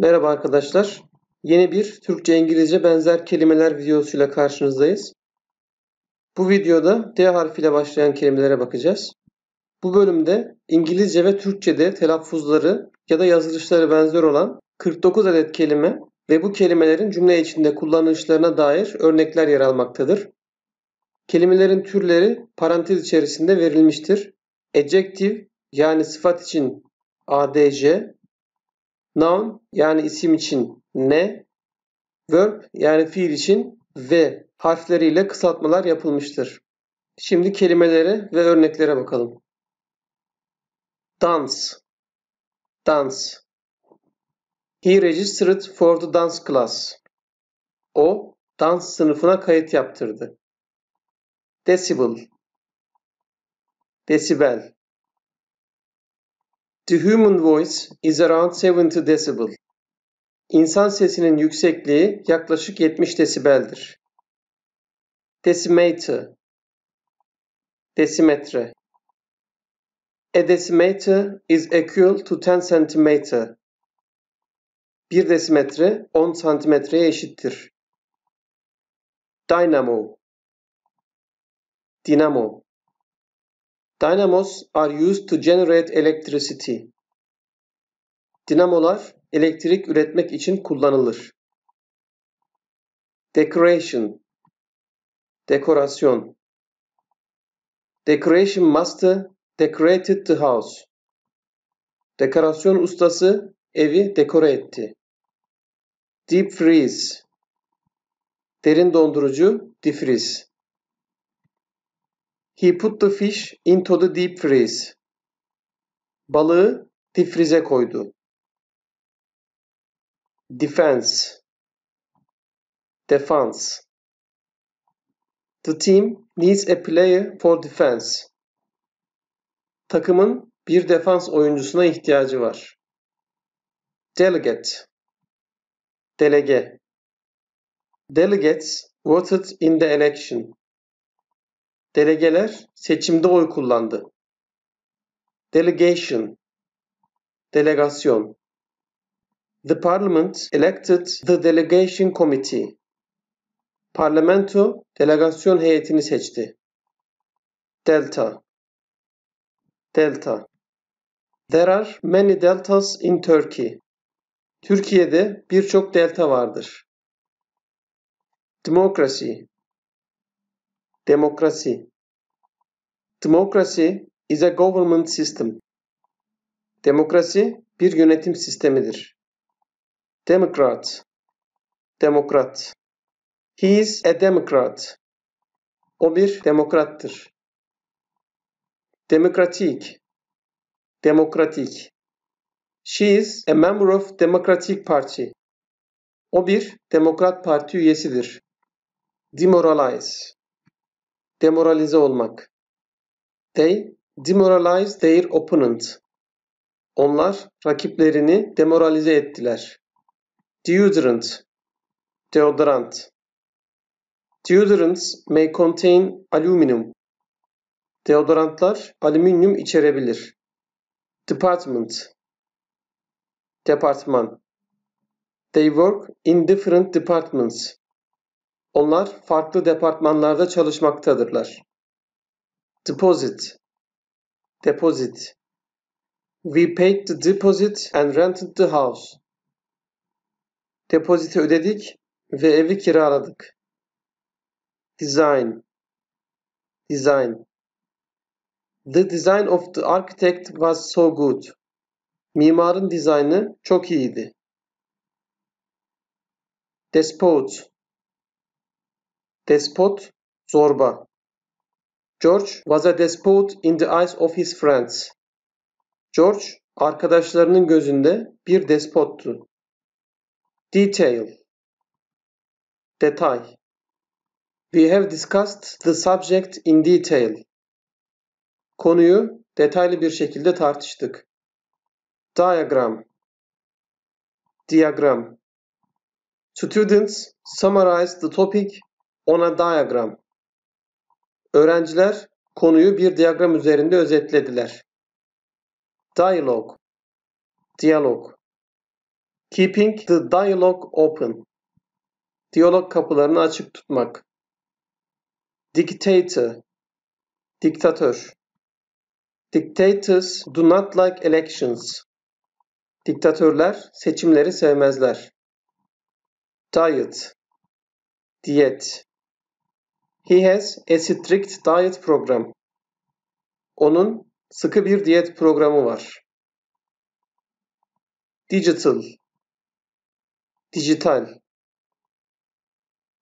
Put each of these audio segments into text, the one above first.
Merhaba arkadaşlar. Yeni bir Türkçe-İngilizce benzer kelimeler videosuyla karşınızdayız. Bu videoda D harfiyle başlayan kelimelere bakacağız. Bu bölümde İngilizce ve Türkçe'de telaffuzları ya da yazılışları benzer olan 49 adet kelime ve bu kelimelerin cümle içinde kullanılışlarına dair örnekler yer almaktadır. Kelimelerin türleri parantez içerisinde verilmiştir. Adjective yani sıfat için adj, noun yani isim için ne, verb yani fiil için ve harfleriyle kısaltmalar yapılmıştır. Şimdi kelimelere ve örneklere bakalım. Dance Dance He registered for the dance class. O dans sınıfına kayıt yaptırdı. Decibel Desibel The human voice is around 70 decibel. İnsan sesinin yüksekliği yaklaşık 70 desibeldir. Decimeter Desimetre A decimeter is equal to 10 centimeter. Bir desimetre 10 santimetreye eşittir. Dynamo Dinamo Dynamos are used to generate electricity. Dinamolar elektrik üretmek için kullanılır. Decoration Dekorasyon Decoration master decorated the house. Dekorasyon ustası evi dekore etti. Deep freeze Derin dondurucu difriz. He put the fish into the deep freeze. Balığı difrize koydu. Defense Defense The team needs a player for defense. Takımın bir defans oyuncusuna ihtiyacı var. Delegate Delege Delegates voted in the election. Delegeler seçimde oy kullandı. Delegation Delegasyon The Parliament elected the Delegation Committee. Parlamento delegasyon heyetini seçti. Delta Delta There are many deltas in Turkey. Türkiye'de birçok delta vardır. Democracy Demokrasi Democracy is a government system. Demokrasi bir yönetim sistemidir. Democrat Demokrat He is a Democrat. O bir demokrattır. Demokratik Demokratik She is a member of Democratic Party. O bir Demokrat Parti üyesidir. Demoralize Demoralize olmak. They demoralized their opponent. Onlar rakiplerini demoralize ettiler. Deodorant Deodorant Deodorants may contain aluminum. Deodorantlar alüminyum içerebilir. Department Departman They work in different departments. Onlar farklı departmanlarda çalışmaktadırlar. Deposit Deposit We paid the deposit and rented the house. Depoziti ödedik ve evi kiraladık. Design Design The design of the architect was so good. Mimarın dizaynı çok iyiydi. Despot Despot, zorba. George was a despot in the eyes of his friends. George, arkadaşlarının gözünde bir despottu. Detail Detay We have discussed the subject in detail. Konuyu detaylı bir şekilde tartıştık. Diagram Diagram Students summarize the topic on a diagram. Öğrenciler konuyu bir diyagram üzerinde özetlediler. Dialog Diyalog Keeping the dialogue open. Diyalog kapılarını açık tutmak. Dictator. Diktatör. Dictators do not like elections. Diktatörler seçimleri sevmezler. Diet. Diyet. He has a strict diet program. Onun sıkı bir diyet programı var. Digital. Dijital.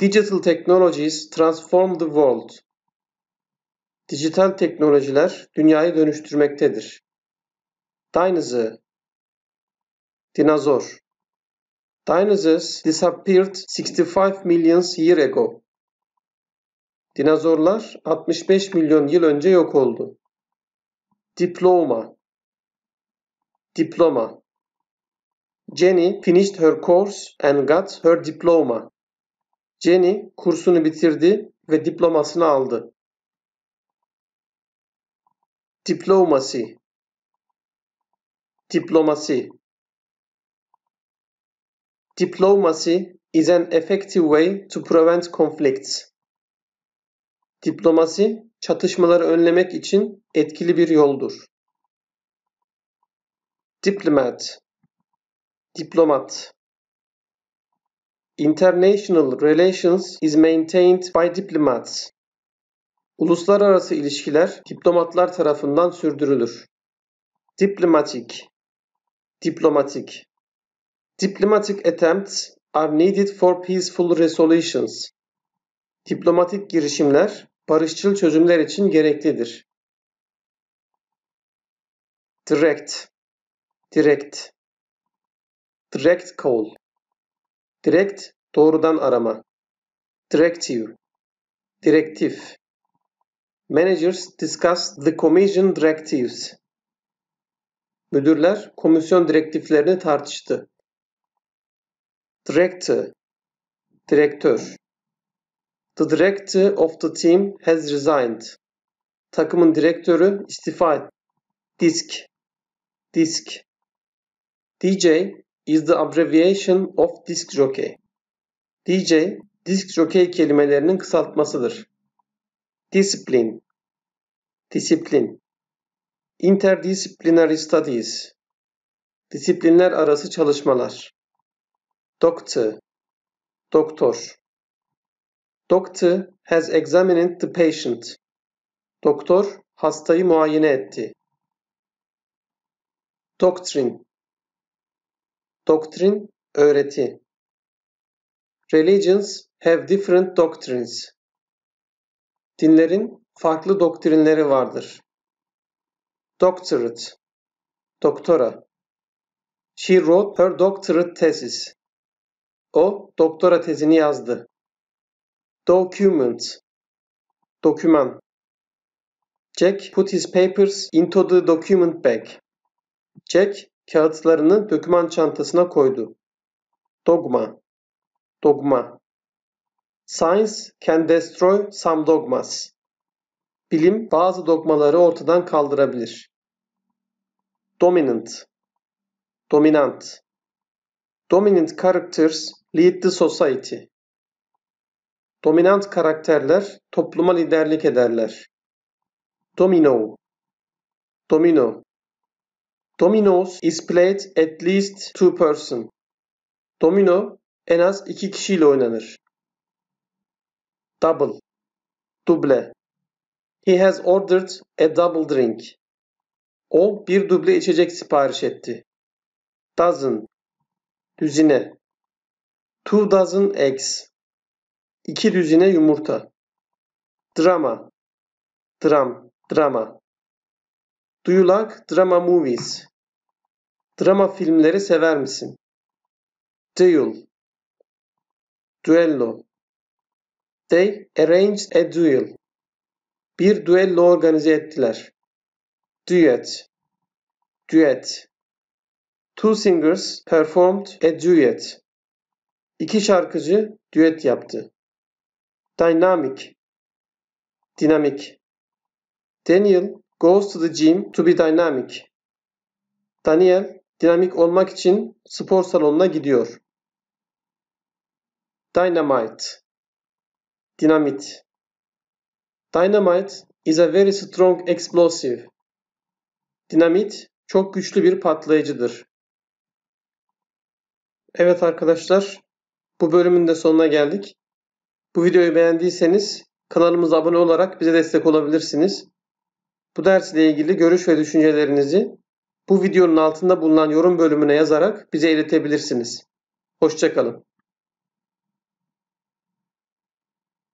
Digital technologies transform the world. Dijital teknolojiler dünyayı dönüştürmektedir. Dinosaur Dinozor Dinosaurs disappeared 65 million years ago. Dinozorlar 65 milyon yıl önce yok oldu. Diploma Diploma Jenny finished her course and got her diploma. Jenny kursunu bitirdi ve diplomasını aldı. Diplomacy Diplomacy Diplomacy is an effective way to prevent conflicts. Diplomasi, çatışmaları önlemek için etkili bir yoldur. Diplomat Diplomat International relations is maintained by diplomats. Uluslararası ilişkiler diplomatlar tarafından sürdürülür. Diplomatik Diplomatik Diplomatic attempts are needed for peaceful resolutions. Diplomatik girişimler barışçıl çözümler için gereklidir. Direct Direct Direct call Direct doğrudan arama. Directive Direktif Managers discuss the Commission directives. Müdürler komisyon direktiflerini tartıştı. Director Direktör The director of the team has resigned. Takımın direktörü istifa etti. Disk Disk DJ is the abbreviation of disc jockey. DJ, disk jockey kelimelerinin kısaltmasıdır. Discipline Disiplin Interdisciplinary studies Disiplinler arası çalışmalar Doctor Doktor Doctor has examined the patient. Doktor hastayı muayene etti. Doctrine Doktrin, öğreti. Religions have different doctrines. Dinlerin farklı doktrinleri vardır. Doctorate Doktora She wrote her doctorate thesis. O doktora tezini yazdı. Document Doküman Jack put his papers into the document bag. Jack kağıtlarını doküman çantasına koydu. Dogma Dogma Science can destroy some dogmas. Bilim bazı dogmaları ortadan kaldırabilir. Dominant Dominant Dominant characters lead the society. Dominant karakterler topluma liderlik ederler. Domino Domino Dominoes is played at least two person. Domino en az iki kişiyle oynanır. Double Duble He has ordered a double drink. O bir duble içecek sipariş etti. Dozen Düzine Two dozen eggs İki düzine yumurta. Drama Dram Drama Do you like drama movies? Drama filmleri sever misin? Duel Duello They arranged a duel. Bir duello organize ettiler. Duet Duet Two singers performed a duet. İki şarkıcı düet yaptı. Dynamic Dinamik Daniel goes to the gym to be dynamic. Daniel dinamik olmak için spor salonuna gidiyor. Dynamite Dinamit Dynamite is a very strong explosive. Dinamit çok güçlü bir patlayıcıdır. Evet arkadaşlar, bu bölümün de sonuna geldik. Bu videoyu beğendiyseniz kanalımıza abone olarak bize destek olabilirsiniz. Bu dersle ilgili görüş ve düşüncelerinizi bu videonun altında bulunan yorum bölümüne yazarak bize iletebilirsiniz. Hoşçakalın.